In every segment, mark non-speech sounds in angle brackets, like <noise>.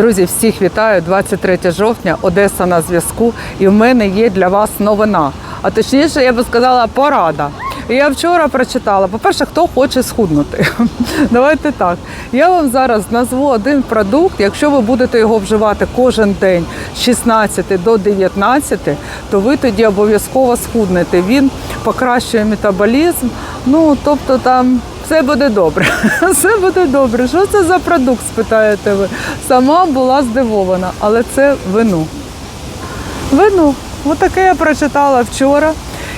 Друзі, всіх вітаю. 23 жовтня, Одеса на зв'язку. І в мене є для вас новина. А точніше, я би сказала, порада. Я вчора прочитала. По-перше, хто хоче схуднути. <laughs> Давайте так. Я вам зараз назву один продукт. Якщо ви будете його вживати кожен день з 16 до 19, то ви тоді обов'язково схуднете. Він покращує метаболізм. Ну тобто там все буде добре. <laughs> Все буде добре. Що це за продукт? спитаєте ви. Сама була здивована, але це вино. Вино. Отаке я прочитала вчора.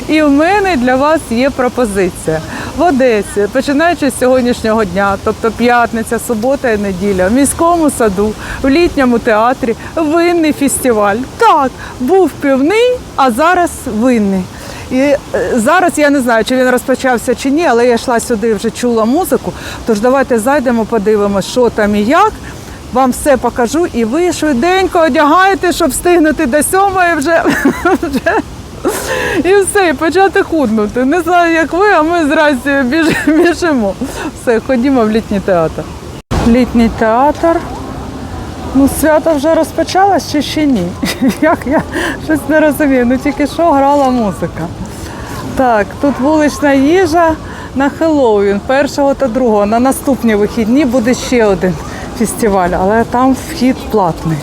І в мене для вас є пропозиція. В Одесі, починаючи з сьогоднішнього дня, тобто п'ятниця, субота і неділя, в міському саду, в літньому театрі, винний фестиваль. Так, був півний, а зараз винний. І е, зараз я не знаю, чи він розпочався чи ні, але я йшла сюди, вже чула музику. Тож давайте зайдемо, подивимося, що там і як. Вам все покажу, і ви швиденько одягаєте, щоб встигнути до сьомої <laughs> вже. і все, і почати худнути. Не знаю, як ви, а ми біж, <laughs> біжимо. Все, ходімо в літній театр. Літній театр. Ну, свято вже розпочалось чи ще ні? <laughs> Як я щось не розумію. Ну тільки що грала музика. Так, тут вулична їжа на Хеллоуін, першого та другого. На наступні вихідні буде ще один фестиваль, але там вхід платний.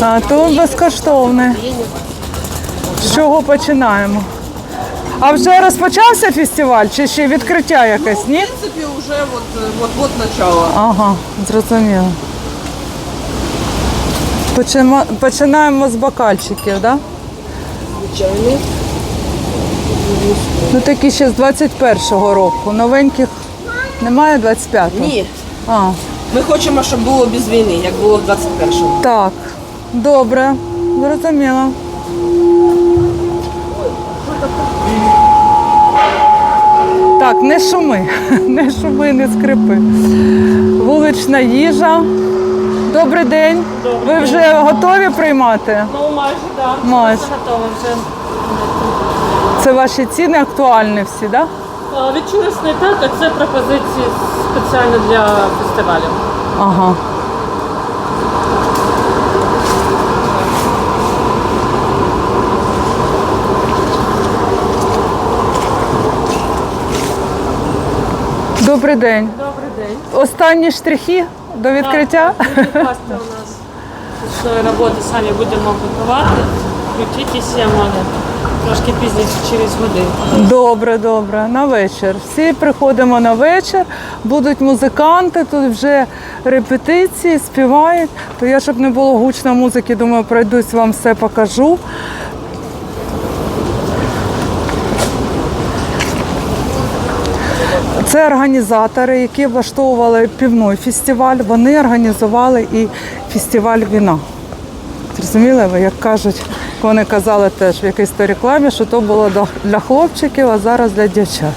А тут безкоштовний. З чого починаємо? А вже розпочався фестиваль чи ще відкриття якесь, ні? В принципе, уже вот, э, вот, вот начало. Ага, зрозуміло. Почимо- Починаємо з бокальчиків, так? Да? Звичайно. Ну такі ще з 21-го року. Новеньких немає 25-го? Ні. А, Ми хочемо, щоб було без війни, як було в 21-му. так. Добре, зрозуміло. Так, не шуми, <laughs> не шуми, не скрипи. Вулична їжа. Добрий день. Ви вже готові приймати? Ну, майже так. Майже. Готово вже. Це ваші ціни актуальні всі, так? Да? Відчурисний так, а це пропозиції спеціально для фестивалю. Ага. Добрий день. Добрий день. Останні штрихи до відкриття. Буде у нас ручної роботи, самі будемо готувати. Включитися може трошки пізніше через годину. Добре, добре. На вечір. Всі приходимо на вечір, будуть музиканти, тут вже репетиції, співають. То я, щоб не було гучно музики, думаю, пройдусь, вам все покажу. Це організатори, які влаштовували півной фестиваль. Вони організували і фестиваль віна. Зрозуміли ви, як кажуть, вони казали теж в якійсь то рекламі, що то було для хлопчиків, а зараз для дівчат.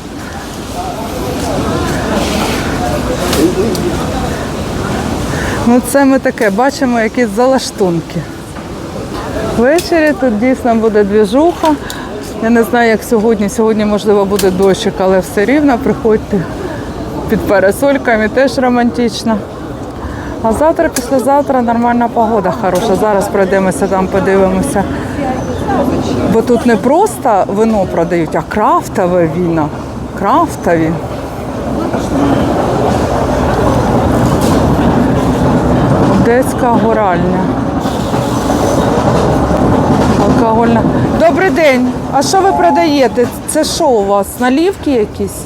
Ну це ми таке бачимо якісь залаштунки. Ввечері тут дійсно буде двіжуха. Я не знаю, як сьогодні. Сьогодні, можливо, буде дощик, але все рівно приходьте під парасольками, теж романтично. А завтра, післязавтра нормальна погода хороша. Зараз пройдемося там, подивимося. Бо тут не просто вино продають, а крафтове віно. Крафтові. Одеська горальня. Добрий день. А що ви продаєте? Це що у вас? Налівки якісь?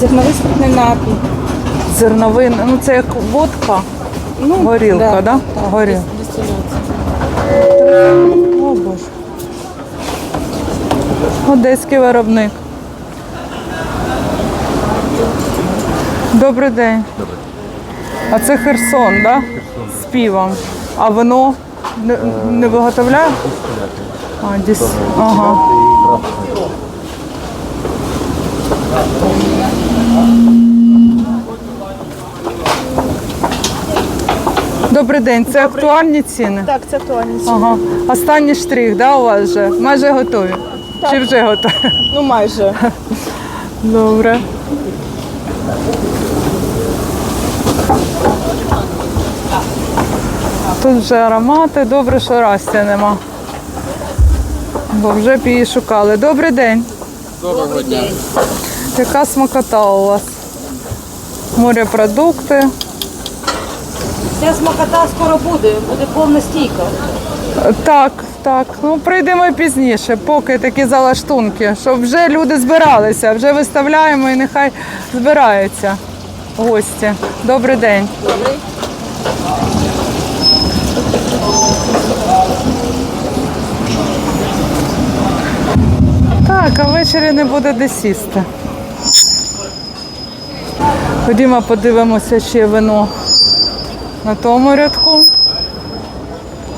Зерновий спиртний напій. Зерновин. Ну це як водка. Ну, Горілка, так? Да? Горілка. О Боже. Одеський виробник. Добрий день. А це Херсон, так? Да? З півом. А вино не, не виготовляє? А, десь. Ага. Добрий день, це актуальні ціни? Так, це актуальність. Ага. Останній штрих, да, у вас вже? Майже готові. Чи вже готові? <laughs> Ну майже. <laughs> Добре. Тут вже аромати, добре, що Расті нема. Бо вже б її шукали. Добрий день. Добрий день. Яка смакота у вас? Морепродукти. Ця смакота скоро буде, буде повна стійка. Так, так. Ну прийдемо пізніше, поки такі залаштунки, щоб вже люди збиралися, вже виставляємо і нехай збираються гості. Добрий день. Добрий. Так, а ввечері не буде де сісти. Ходімо, подивимося ще вино на тому рядку.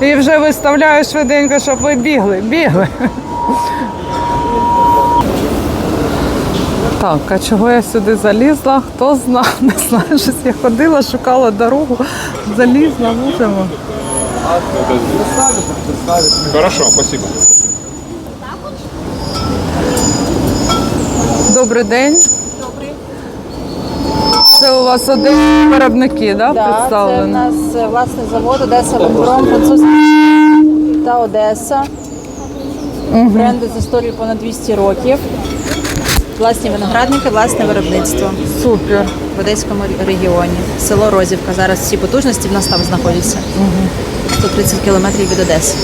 І вже виставляю швиденько, щоб ви бігли, бігли. Так, а чого я сюди залізла? Хто зна, <laughs> не знаю, щось я ходила, шукала дорогу, залізла, можемо. Хорошо, спасибо. Добрий день. Добрий. Це у вас один виробники, да, Да, це в представлені? нас е, власний завод Одеса Винпром, французький та Одеса. Бренди з історією понад 200 років. Власні виноградники, власне виробництво Супер. в Одеському регіоні. Село Розівка. Зараз всі потужності в нас там знаходяться. 130 кілометрів від Одеси.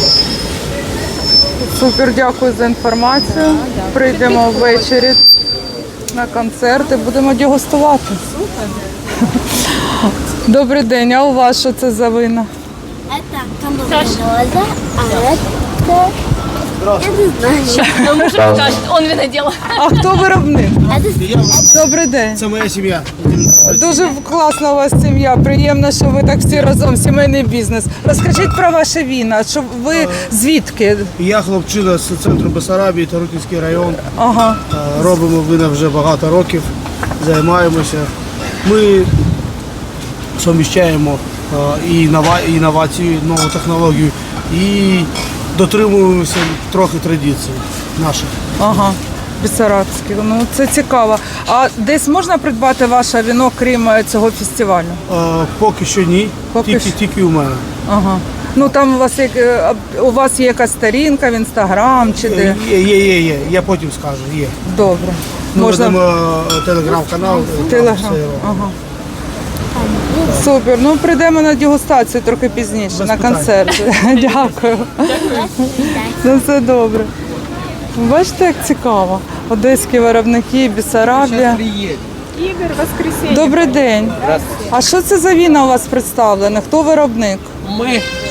Супер, дякую за інформацію. Прийдемо ввечері на концерти будемо дегустувати. Добрий день, а у вас що це за вина? Это камбуза, а это... Я не знаю. Он винодел. А хто виробник? Добрий день. Це моя сім'я. Дуже класна у вас сім'я. Приємно, що ви так всі разом, сімейний бізнес. Розкажіть про ваше віно. Що ви звідки? Я хлопчина з центру Бесарабії, Тарутинський район. Ага. Е, Робимо вина вже багато років, займаємося. Ми суміщаємо е, і інова- і інновацію, нову технологію і дотримуємося трохи традицій наших. Ага. Бісарабський. Ну це цікаво. А десь можна придбати ваше віно, крім е, цього фестивалю? Е, Поки що ні, Поки тільки, що. тільки у мене. Ага. Ну там у вас є, е, у вас є якась сторінка в інстаграм чи де? Є, є, є, є. Я потім скажу, є. Добре. Ми Можна ведемо е, телеграм-канал. е, там телеграм. все робимо. Ага. Супер. Ну прийдемо на дегустацію трохи пізніше, на концерт. <laughs> Дякую. Ну все добре. Бачите, як цікаво. Одеські виробники, Бісарабія. Ігор, воскресенье. Добрий день. А що це за віна у вас представлене? Хто виробник?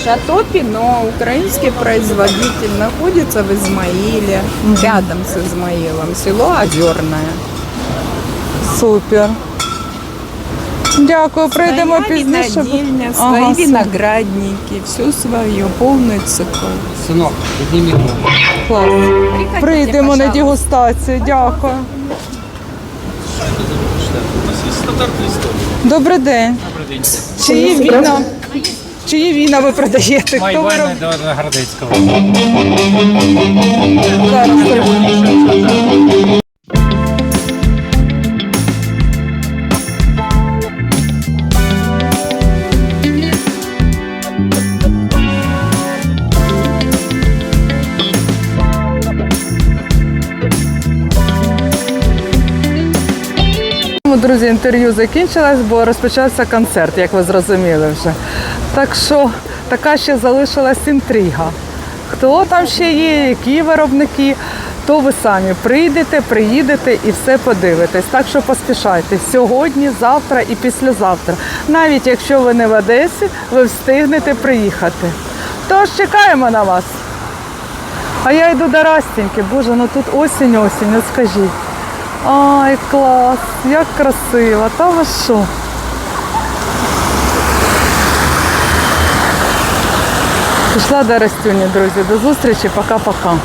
Шато Пино, украинский производитель, находится в Измаиле, рядом с Измаилом, село Озерное. Супер. Дякую, прийдемо Своя пізніше. винодельня, Ага, все. виноградники, все свое, полный цикл. Сынок, подними. Клас. Прийдемо на дегустацію. Дякую. Добрий день. Чиї віна? Чиї віна ви продаєте? Хто ви роб- до Городецького. Зараз. Друзі, інтерв'ю закінчилось, бо розпочався концерт, як ви зрозуміли вже. Так що така ще залишилась інтрига. Хто там ще є, які виробники, то ви самі прийдете, приїдете і все подивитесь. Так що поспішайте сьогодні, завтра і післязавтра. Навіть якщо ви не в Одесі, ви встигнете приїхати. Тож чекаємо на вас. А я йду до Растіньки. Боже, ну тут осінь, осінь, от скажіть. Ай, клас, як красиво, та ви що? Пішла до Растюні, друзі. До зустрічі, пока-пока.